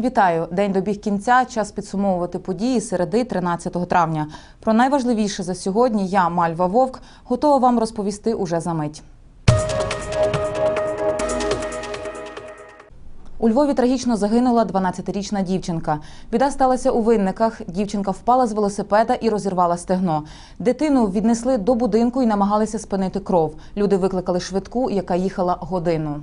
Вітаю! День добіг кінця. Час підсумовувати події середи 13 травня. Про найважливіше за сьогодні я, Мальва Вовк, готова вам розповісти уже за мить. У Львові трагічно загинула 12-річна дівчинка. Біда сталася у винниках. Дівчинка впала з велосипеда і розірвала стегно. Дитину віднесли до будинку і намагалися спинити кров. Люди викликали швидку, яка їхала годину.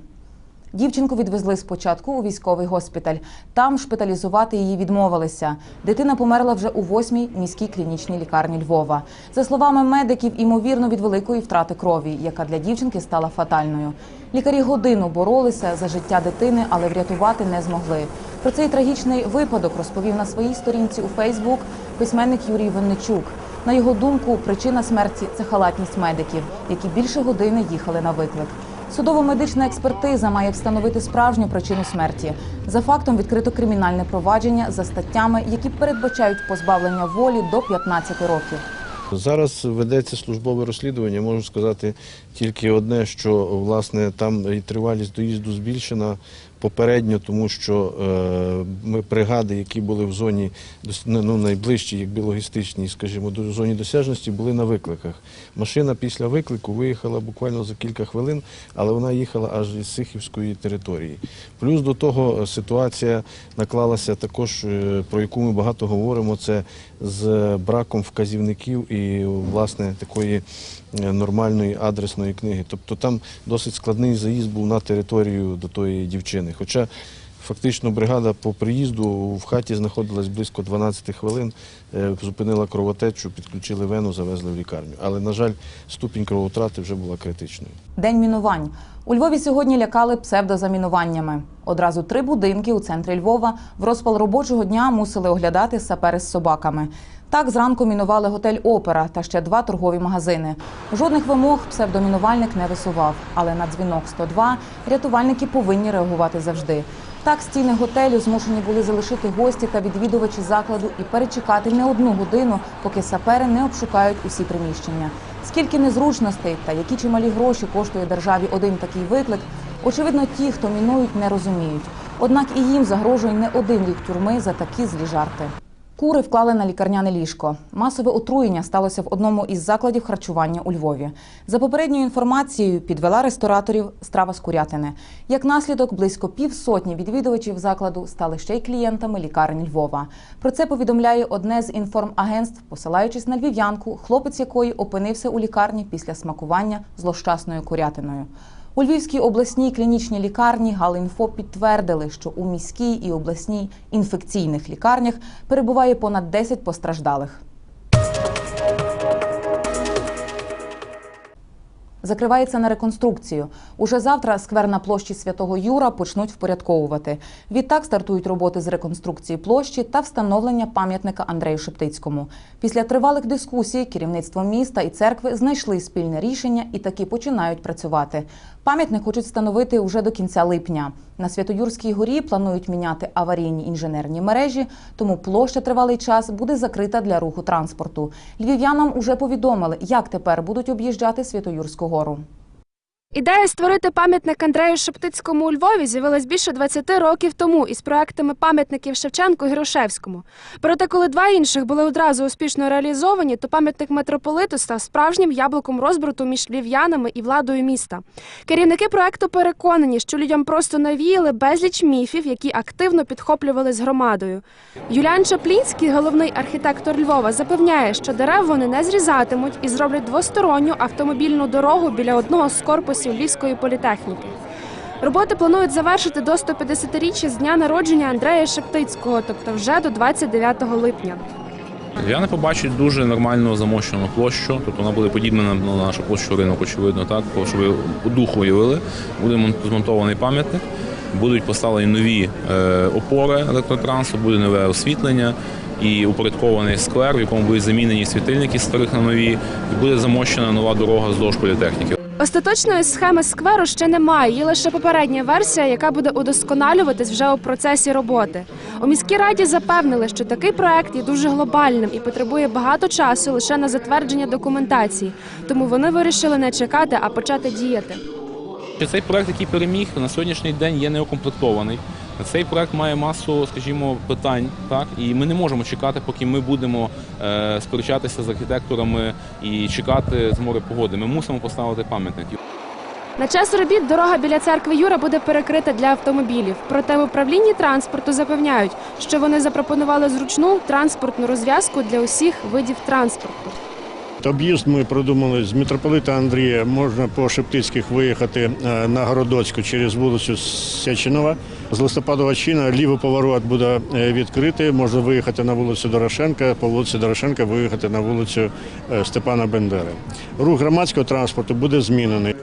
Дівчинку відвезли спочатку у військовий госпіталь. Там шпиталізувати її відмовилися. Дитина померла вже у восьмій міській клінічній лікарні Львова. За словами медиків, імовірно від великої втрати крові, яка для дівчинки стала фатальною. Лікарі годину боролися за життя дитини, але врятувати не змогли. Про цей трагічний випадок розповів на своїй сторінці у Фейсбук письменник Юрій Винничук. На його думку, причина смерті це халатність медиків, які більше години їхали на виклик. Судово-медична експертиза має встановити справжню причину смерті. За фактом відкрито кримінальне провадження за статтями, які передбачають позбавлення волі до 15 років. Зараз ведеться службове розслідування. Можу сказати тільки одне, що власне там і тривалість доїзду збільшена попередньо, тому що е, ми бригади, які були в зоні дос- ну, найближчі, якби логістичні, скажімо, до зоні досяжності, були на викликах. Машина після виклику виїхала буквально за кілька хвилин, але вона їхала аж із Сихівської території. Плюс до того е, ситуація наклалася також, е, про яку ми багато говоримо, це з браком вказівників і власне такої е, нормальної адресної книги. Тобто там досить складний заїзд був на територію до тої дівчини. Хоча фактично бригада по приїзду в хаті знаходилась близько 12 хвилин, е, зупинила кровотечу, підключили вену, завезли в лікарню. Але, на жаль, ступінь кровотрати вже була критичною. День мінувань. У Львові сьогодні лякали псевдозамінуваннями. Одразу три будинки у центрі Львова в розпал робочого дня мусили оглядати сапери з собаками. Так зранку мінували готель Опера та ще два торгові магазини. Жодних вимог псевдомінувальник не висував, але на дзвінок 102 рятувальники повинні реагувати завжди. Так, стіни готелю змушені були залишити гості та відвідувачі закладу і перечекати не одну годину, поки сапери не обшукають усі приміщення. Скільки незручностей та які чималі гроші коштує державі один такий виклик, очевидно, ті, хто мінують, не розуміють. Однак і їм загрожує не один рік тюрми за такі злі жарти. Кури вклали на лікарняне ліжко. Масове отруєння сталося в одному із закладів харчування у Львові. За попередньою інформацією, підвела рестораторів страва з курятини. Як наслідок, близько півсотні відвідувачів закладу стали ще й клієнтами лікарень Львова. Про це повідомляє одне з інформагентств, посилаючись на львів'янку, хлопець якої опинився у лікарні після смакування злощасною курятиною. У Львівській обласній клінічній лікарні Галінфо підтвердили, що у міській і обласній інфекційних лікарнях перебуває понад 10 постраждалих. Закривається на реконструкцію. Уже завтра сквер на площі Святого Юра почнуть впорядковувати. Відтак стартують роботи з реконструкції площі та встановлення пам'ятника Андрею Шептицькому. Після тривалих дискусій керівництво міста і церкви знайшли спільне рішення і таки починають працювати. Пам'ятник хочуть встановити уже до кінця липня. На Святоюрській горі планують міняти аварійні інженерні мережі, тому площа тривалий час буде закрита для руху транспорту. Львів'янам уже повідомили, як тепер будуть об'їжджати Святоюрську гору. Ідея створити пам'ятник Андрею Шептицькому у Львові з'явилась більше 20 років тому із проектами пам'ятників Шевченку і Грушевському. Проте, коли два інших були одразу успішно реалізовані, то пам'ятник митрополиту став справжнім яблуком розбрату між львів'янами і владою міста. Керівники проекту переконані, що людям просто навіяли безліч міфів, які активно підхоплювали з громадою. Юліан Чаплінський, головний архітектор Львова, запевняє, що дерев вони не зрізатимуть і зроблять двосторонню автомобільну дорогу біля одного з корпусів Львівської політехніки. Роботи планують завершити до 150-річчя з дня народження Андрея Шептицького, тобто вже до 29 липня. Я не побачу дуже нормально замощену площу, тобто вона буде подібна на на нашу площу ринок, очевидно, так, щоб ви дух уявили. Буде змонтований пам'ятник, будуть поставлені нові е, опори електротрансу, буде нове освітлення і упорядкований сквер, в якому будуть замінені світильники старих на нові, і буде замощена нова дорога вздовж політехніки. Остаточної схеми скверу ще немає. Є лише попередня версія, яка буде удосконалюватись вже у процесі роботи. У міській раді запевнили, що такий проект є дуже глобальним і потребує багато часу лише на затвердження документації. Тому вони вирішили не чекати, а почати діяти. Цей проект, який переміг, на сьогоднішній день є неукомплектований. Цей проект має масу, скажімо, питань, так і ми не можемо чекати, поки ми будемо е, сперечатися з архітекторами і чекати змори погоди. Ми мусимо поставити пам'ятник. На час робіт дорога біля церкви Юра буде перекрита для автомобілів. Проте в управлінні транспорту запевняють, що вони запропонували зручну транспортну розв'язку для усіх видів транспорту. Об'їзд ми продумали з митрополита Андрія. Можна по Шептицьких виїхати е, на Городоцьку через вулицю Сячинова. З листопадова чина лівий поворот буде е, відкритий. Можна виїхати на вулицю Дорошенка, по вулиці Дорошенка виїхати на вулицю е, Степана Бендери. Рух громадського транспорту буде змінений.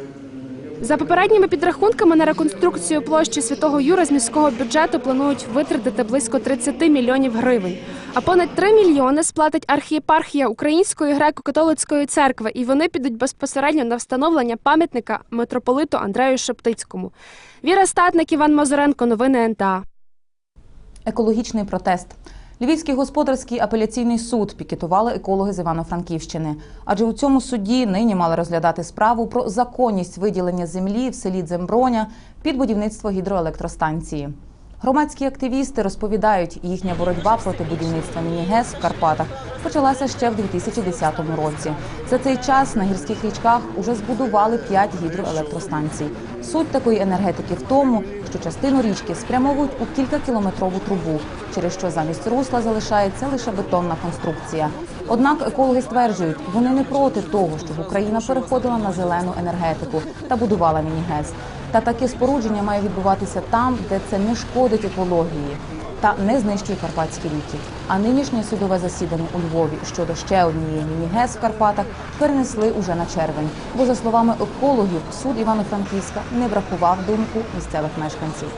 За попередніми підрахунками на реконструкцію площі Святого Юра з міського бюджету планують витратити близько 30 мільйонів гривень. А понад 3 мільйони сплатить архієпархія Української греко-католицької церкви, і вони підуть безпосередньо на встановлення пам'ятника митрополиту Андрею Шептицькому. Віра Статник, Іван Мазуренко, новини НТА. Екологічний протест. Львівський господарський апеляційний суд пікетували екологи з Івано-Франківщини. Адже у цьому суді нині мали розглядати справу про законність виділення землі в селі Дземброня під будівництво гідроелектростанції. Громадські активісти розповідають, їхня боротьба проти будівництва міні-ГЕС в Карпатах почалася ще в 2010 році. За цей час на гірських річках уже збудували 5 гідроелектростанцій. Суть такої енергетики в тому, що частину річки спрямовують у кількакілометрову трубу, через що замість русла залишається лише бетонна конструкція. Однак екологи стверджують, вони не проти того, щоб Україна переходила на зелену енергетику та будувала міні-ГЕС. Та таке спорудження має відбуватися там, де це не шкодить екології та не знищує карпатські ріки. А нинішнє судове засідання у Львові щодо ще однієї міні-ГЕС в Карпатах перенесли уже на червень. Бо за словами екологів, суд Івано-Франківська не врахував думку місцевих мешканців.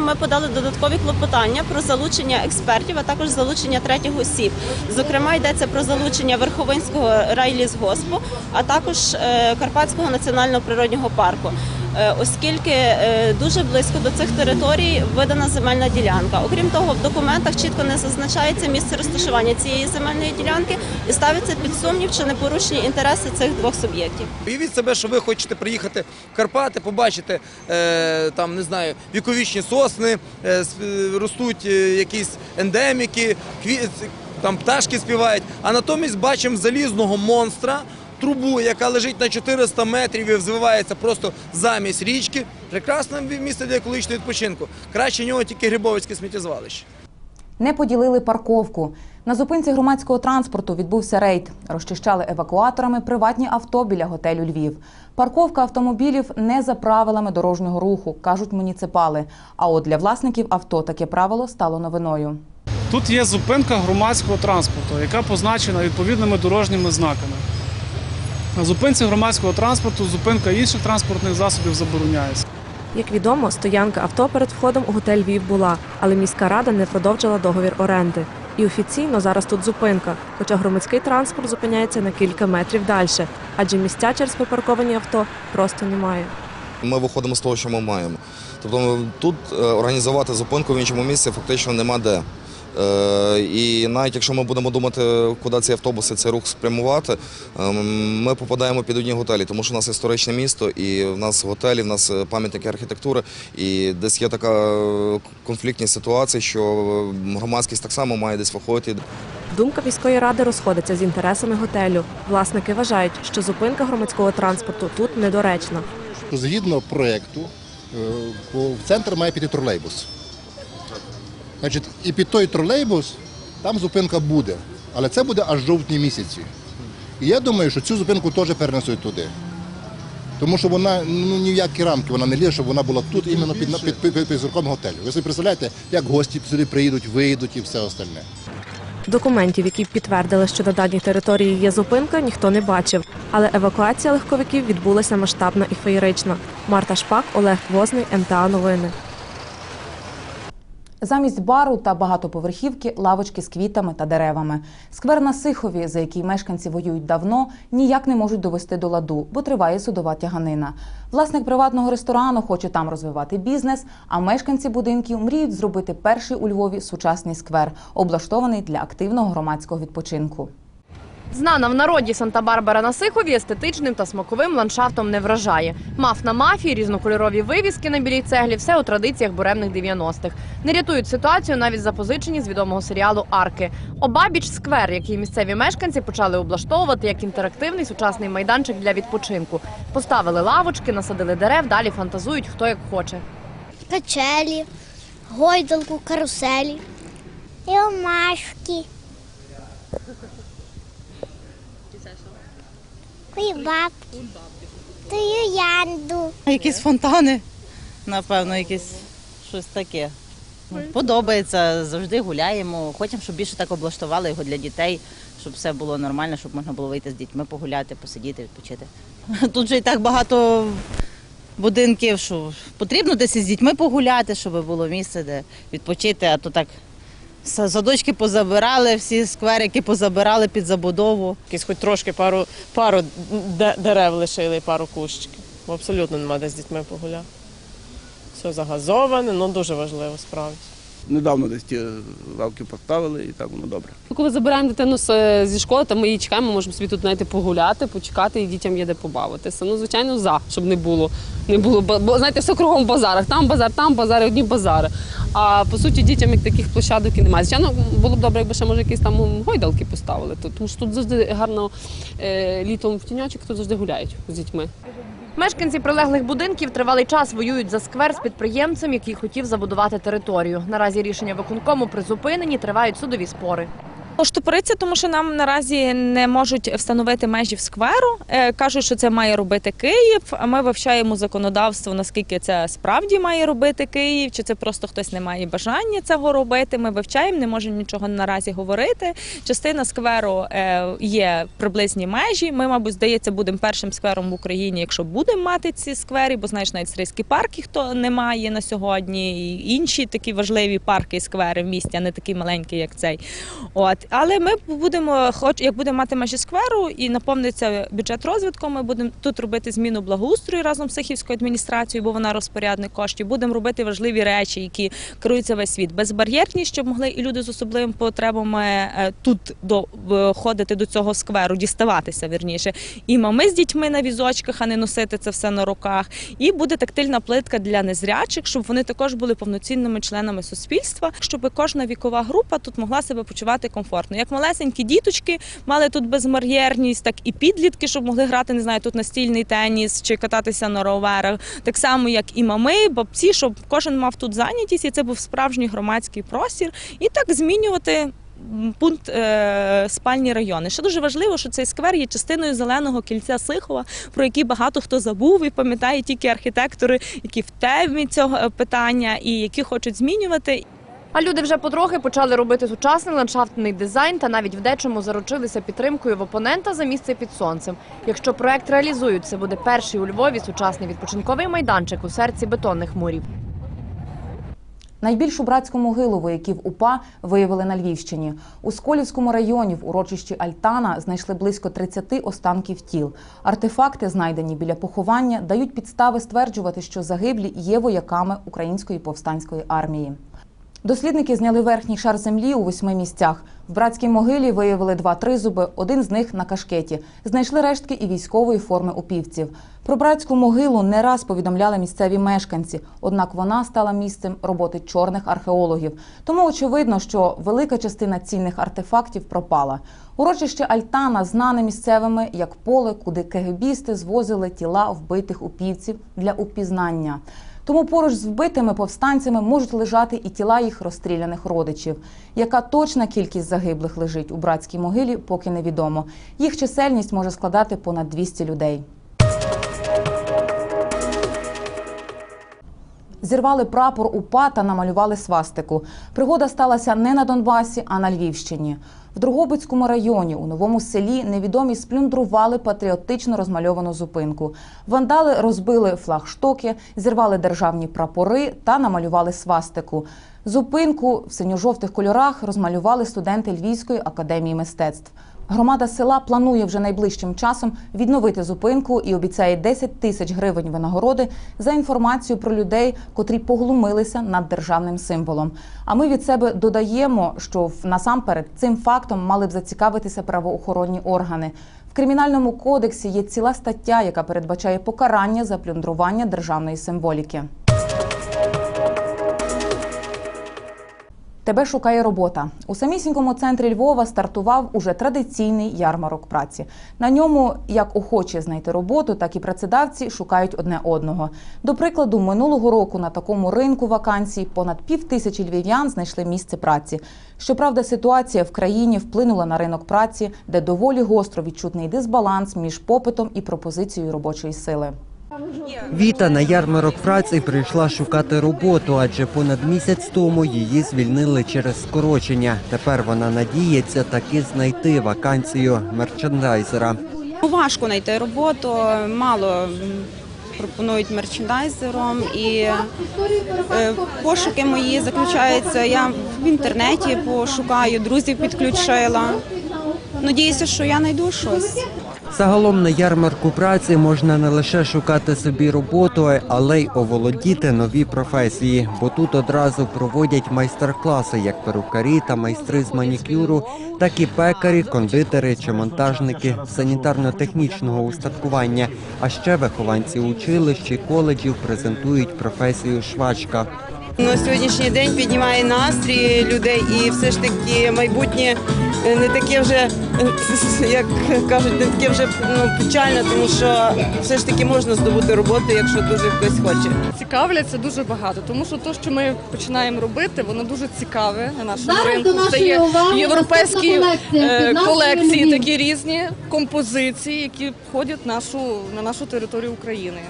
Ми подали додаткові клопотання про залучення експертів, а також залучення третіх осіб. Зокрема, йдеться про залучення Верховинського райлізгоспу, а також е, Карпатського національного природнього парку. Е, Оскільки е, дуже близько до цих територій видана земельна ділянка. Окрім того, в документах чітко не зазначається місце розташування цієї земельної ділянки і ставиться під сумнів, чи не порушені інтереси цих двох суб'єктів. Уявіть себе, що ви хочете приїхати в Карпати, побачити е, там, не знаю, віковічні сосни, ростуть якісь ендеміки, кві... там пташки співають, а натомість бачимо залізного монстра, трубу, яка лежить на 400 метрів і взвивається просто замість річки. Прекрасне місце для екологічного відпочинку. Краще нього тільки Грибовицьке сміттєзвалище. Не поділили парковку. На зупинці громадського транспорту відбувся рейд. Розчищали евакуаторами приватні авто біля готелю Львів. Парковка автомобілів не за правилами дорожнього руху, кажуть муніципали. А от для власників авто таке правило стало новиною. Тут є зупинка громадського транспорту, яка позначена відповідними дорожніми знаками. На зупинці громадського транспорту зупинка інших транспортних засобів забороняється. Як відомо, стоянка авто перед входом у готель Львів була, але міська рада не продовжила договір оренди. І офіційно зараз тут зупинка, хоча громадський транспорт зупиняється на кілька метрів далі, адже місця через припарковані авто просто немає. Ми виходимо з того, що ми маємо. Тобто тут е, організувати зупинку в іншому місці фактично нема де. Е, І навіть якщо ми будемо думати, куди ці автобуси цей рух спрямувати, е, ми попадаємо під одні готелі, тому що у нас історичне місто, і в нас готелі, в нас е, пам'ятники архітектури, і десь є така е, конфліктність ситуація, що громадськість так само має десь виходити. Думка міської ради розходиться з інтересами готелю. Власники вважають, що зупинка громадського транспорту тут недоречна. Згідно проєкту, в центр має піти тролейбус. Значить, і під той тролейбус там зупинка буде, але це буде аж жовтні місяці. І я думаю, що цю зупинку теж перенесуть туди. Тому що вона ну, ні в які рамки вона не лізе, щоб вона була тут, іменно під, під, під, під, під зірком готелю. Ви собі представляєте, як гості сюди приїдуть, вийдуть і все остальне. Документів, які підтвердили, що на даній території є зупинка, ніхто не бачив. Але евакуація легковиків відбулася масштабна і феєрична. Марта Шпак, Олег Возний, МТА Новини. Замість бару та багатоповерхівки лавочки з квітами та деревами. Сквер на Сихові, за який мешканці воюють давно, ніяк не можуть довести до ладу, бо триває судова тяганина. Власник приватного ресторану хоче там розвивати бізнес, а мешканці будинків мріють зробити перший у Львові сучасний сквер, облаштований для активного громадського відпочинку. Знана в народі Санта-Барбара на Сихові естетичним та смаковим ландшафтом не вражає. Маф на мафії, різнокольорові вивіски на білій цеглі все у традиціях буремних 90-х. Не рятують ситуацію навіть запозичені з відомого серіалу Арки. Обабіч сквер, який місцеві мешканці почали облаштовувати як інтерактивний сучасний майданчик для відпочинку. Поставили лавочки, насадили дерев, далі фантазують хто як хоче. качелі, гойдалку, каруселі. І омашки. І бабки. Тую янду. Якісь фонтани, напевно, якісь щось таке. Подобається, завжди гуляємо. Хочемо, щоб більше так облаштували його для дітей, щоб все було нормально, щоб можна було вийти з дітьми погуляти, посидіти, відпочити. Тут же і так багато будинків, що потрібно десь із дітьми погуляти, щоб було місце, де відпочити, а то так. Садочки позабирали, всі скверики позабирали під забудову. Якісь хоч трошки пару, пару дерев лишили, пару кущиків. Бо абсолютно нема де з дітьми погуляти. Все загазоване, ну дуже важливо справді. Недавно десь ті лавки поставили і так воно добре. Коли забираємо дитину зі школи, то ми її чекаємо, можемо собі тут знаєте, погуляти, почекати, і дітям є де побавитися. Ну, звичайно, за, щоб не було. Не було, бо знаєте, все кругом в базарах. Там базар, там базари, одні базари. А по суті, дітям як таких площадок і немає. Звичайно, було б добре, якби ще може якісь там гойдалки поставили. Тому що тут завжди гарно е, літом в тіньочок, тут завжди гуляють з дітьми. Мешканці прилеглих будинків тривалий час воюють за сквер з підприємцем, який хотів забудувати територію. Наразі рішення виконкому призупинені, тривають судові спори. Штопориться, тому що нам наразі не можуть встановити межі в скверу. Е, Кажуть, що це має робити Київ. Ми вивчаємо законодавство, наскільки це справді має робити Київ, чи це просто хтось не має бажання цього робити. Ми вивчаємо, не можемо нічого наразі говорити. Частина скверу е, є приблизні межі. Ми, мабуть, здається, будемо першим сквером в Україні, якщо будемо мати ці сквери, бо знаєш, навіть Стрийський парк їх то немає на сьогодні. І інші такі важливі парки і сквери в місті, а не такі маленькі, як цей. От, але ми будемо, хоч як будемо мати межі скверу і наповниться бюджет розвитку, ми будемо тут робити зміну благоустрою разом з Сихівською адміністрацією, бо вона розпорядник коштів. Будемо робити важливі речі, які керуються весь світ. Безбар'єрність, щоб могли і люди з особливими потребами е, тут доходити до цього скверу, діставатися вірніше. І мами з дітьми на візочках, а не носити це все на руках. І буде тактильна плитка для незрячих, щоб вони також були повноцінними членами суспільства, щоб кожна вікова група тут могла себе почувати комфортно. Як малесенькі діточки мали тут безбар'єрність, так і підлітки, щоб могли грати, не знаю, тут настільний теніс чи кататися на роверах. Так само, як і мами, бабці, щоб кожен мав тут зайнятість, і це був справжній громадський простір. І так змінювати пункт е, спальні райони. Ще дуже важливо, що цей сквер є частиною зеленого кільця Сихова, про який багато хто забув і пам'ятає тільки архітектори, які в темі цього е, питання і які хочуть змінювати. А люди вже потрохи почали робити сучасний ландшафтний дизайн та навіть в дечому заручилися підтримкою в опонента за місце під сонцем. Якщо проект реалізують, це буде перший у Львові сучасний відпочинковий майданчик у серці бетонних мурів. Найбільшу братську могилу вояків УПА виявили на Львівщині. У Сколівському районі в урочищі Альтана знайшли близько 30 останків тіл. Артефакти, знайдені біля поховання, дають підстави стверджувати, що загиблі є вояками української повстанської армії. Дослідники зняли верхній шар землі у восьми місцях. В братській могилі виявили два тризуби, один з них на кашкеті. Знайшли рештки і військової форми упівців. Про братську могилу не раз повідомляли місцеві мешканці, однак вона стала місцем роботи чорних археологів. Тому очевидно, що велика частина цінних артефактів пропала. Урочище Альтана знане місцевими як поле, куди кегебісти звозили тіла вбитих упівців для упізнання. Тому поруч з вбитими повстанцями можуть лежати і тіла їх розстріляних родичів. Яка точна кількість загиблих лежить у братській могилі, поки невідомо. Їх чисельність може складати понад 200 людей. Зірвали прапор УПА та намалювали свастику. Пригода сталася не на Донбасі, а на Львівщині. В Другобицькому районі у новому селі невідомі сплюндрували патріотично розмальовану зупинку. Вандали розбили флагштоки, зірвали державні прапори та намалювали свастику. Зупинку в синьо-жовтих кольорах розмалювали студенти Львівської академії мистецтв. Громада села планує вже найближчим часом відновити зупинку і обіцяє 10 тисяч гривень винагороди за інформацію про людей, котрі поглумилися над державним символом. А ми від себе додаємо, що насамперед цим фактом мали б зацікавитися правоохоронні органи. В кримінальному кодексі є ціла стаття, яка передбачає покарання за плюндрування державної символіки. Тебе шукає робота. У самісінькому центрі Львова стартував уже традиційний ярмарок праці. На ньому як охочі знайти роботу, так і працедавці шукають одне одного. До прикладу, минулого року на такому ринку вакансій понад пів тисячі львів'ян знайшли місце праці. Щоправда, ситуація в країні вплинула на ринок праці, де доволі гостро відчутний дисбаланс між попитом і пропозицією робочої сили. Віта на ярмарок праці прийшла шукати роботу, адже понад місяць тому її звільнили через скорочення. Тепер вона надіється таки знайти вакансію мерчендайзера. Важко знайти роботу, мало пропонують мерчендайзером і е, пошуки мої заключаються. Я в інтернеті пошукаю, друзів підключила. Надіюся, що я знайду щось. Загалом на ярмарку праці можна не лише шукати собі роботу, але й оволодіти нові професії, бо тут одразу проводять майстер-класи як перукарі та майстри з манікюру, так і пекарі, кондитери чи монтажники санітарно-технічного устаткування. А ще вихованці училищ і коледжів презентують професію швачка. На сьогоднішній день піднімає настрій людей і все ж таки майбутнє е, не таке вже, як кажуть, не таке вже ну, печальне, тому що все ж таки можна здобути роботу, якщо дуже хтось хоче. Цікавляться дуже багато, тому що те, що ми починаємо робити, воно дуже цікаве на нашому Зараз ринку. Це є європейські е, назвою колекції, такі різні композиції, які входять нашу на нашу територію України.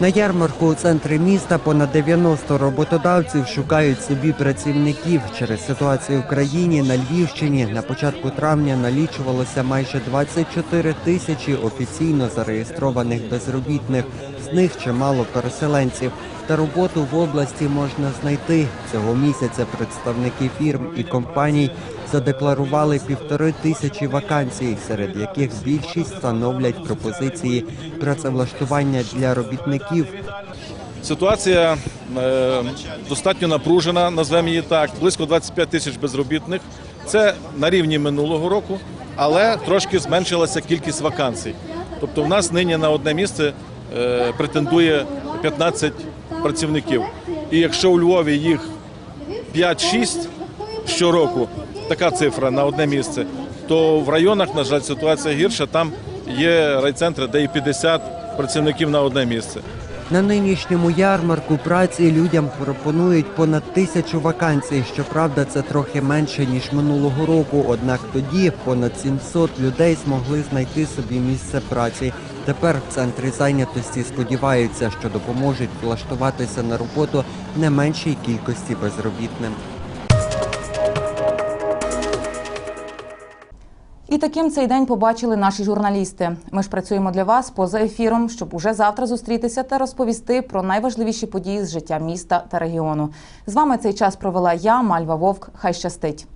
На ярмарку у центрі міста понад 90 роботодавців шукають собі працівників. Через ситуацію в країні на Львівщині на початку травня налічувалося майже 24 тисячі офіційно зареєстрованих безробітних. З них чимало переселенців. Та роботу в області можна знайти. Цього місяця представники фірм і компаній задекларували півтори тисячі вакансій, серед яких більшість становлять пропозиції працевлаштування для робітників. Ситуація е, достатньо напружена, назвемо її так. Близько 25 тисяч безробітних. Це на рівні минулого року, але трошки зменшилася кількість вакансій. Тобто, в нас нині на одне місце е, претендує 15 працівників. І якщо у Львові їх 5-6 щороку, така цифра на одне місце, то в районах, на жаль, ситуація гірша. Там є райцентри, де і 50 працівників на одне місце. На нинішньому ярмарку праці людям пропонують понад тисячу вакансій. Щоправда, це трохи менше ніж минулого року. Однак тоді понад 700 людей змогли знайти собі місце праці. Тепер в центрі зайнятості сподіваються, що допоможуть влаштуватися на роботу не меншій кількості безробітним. І таким цей день побачили наші журналісти. Ми ж працюємо для вас поза ефіром, щоб уже завтра зустрітися та розповісти про найважливіші події з життя міста та регіону. З вами цей час провела я, Мальва Вовк. Хай щастить.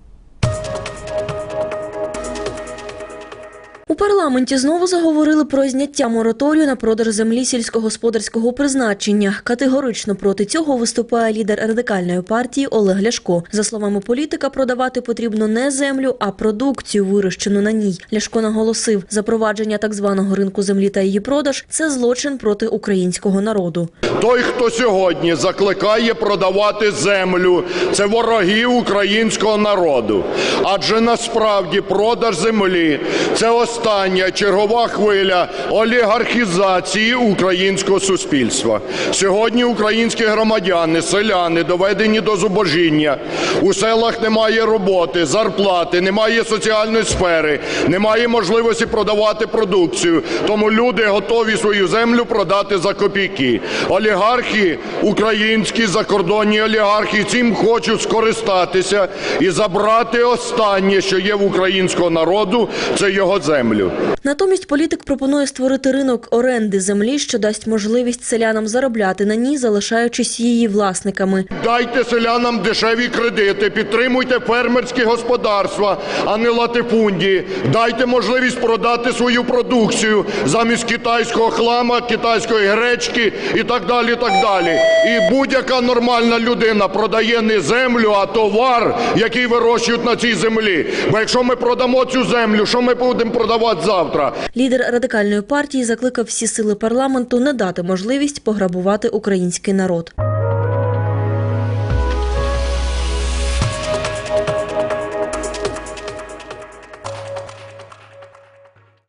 Парламенті знову заговорили про зняття мораторію на продаж землі сільськогосподарського призначення. Категорично проти цього виступає лідер радикальної партії Олег Ляшко. За словами політика, продавати потрібно не землю, а продукцію, вирощену на ній. Ляшко наголосив, запровадження так званого ринку землі та її продаж це злочин проти українського народу. Той, хто сьогодні закликає продавати землю, це вороги українського народу. Адже насправді продаж землі це остання чергова хвиля олігархізації українського суспільства. Сьогодні українські громадяни, селяни доведені до зубожіння. У селах немає роботи, зарплати, немає соціальної сфери, немає можливості продавати продукцію. Тому люди готові свою землю продати за копійки. Олігархи, українські закордонні олігархи, цим хочуть скористатися і забрати останнє, що є в українського народу, це його землі. Землю. Натомість політик пропонує створити ринок оренди землі, що дасть можливість селянам заробляти на ній, залишаючись її власниками. Дайте селянам дешеві кредити, підтримуйте фермерські господарства, а не латифундії. Дайте можливість продати свою продукцію замість китайського хлама, китайської гречки і так далі. і так далі. І будь-яка нормальна людина продає не землю, а товар, який вирощують на цій землі. Бо якщо ми продамо цю землю, що ми будемо продавати завтра? Лідер радикальної партії закликав всі сили парламенту не дати можливість пограбувати український народ.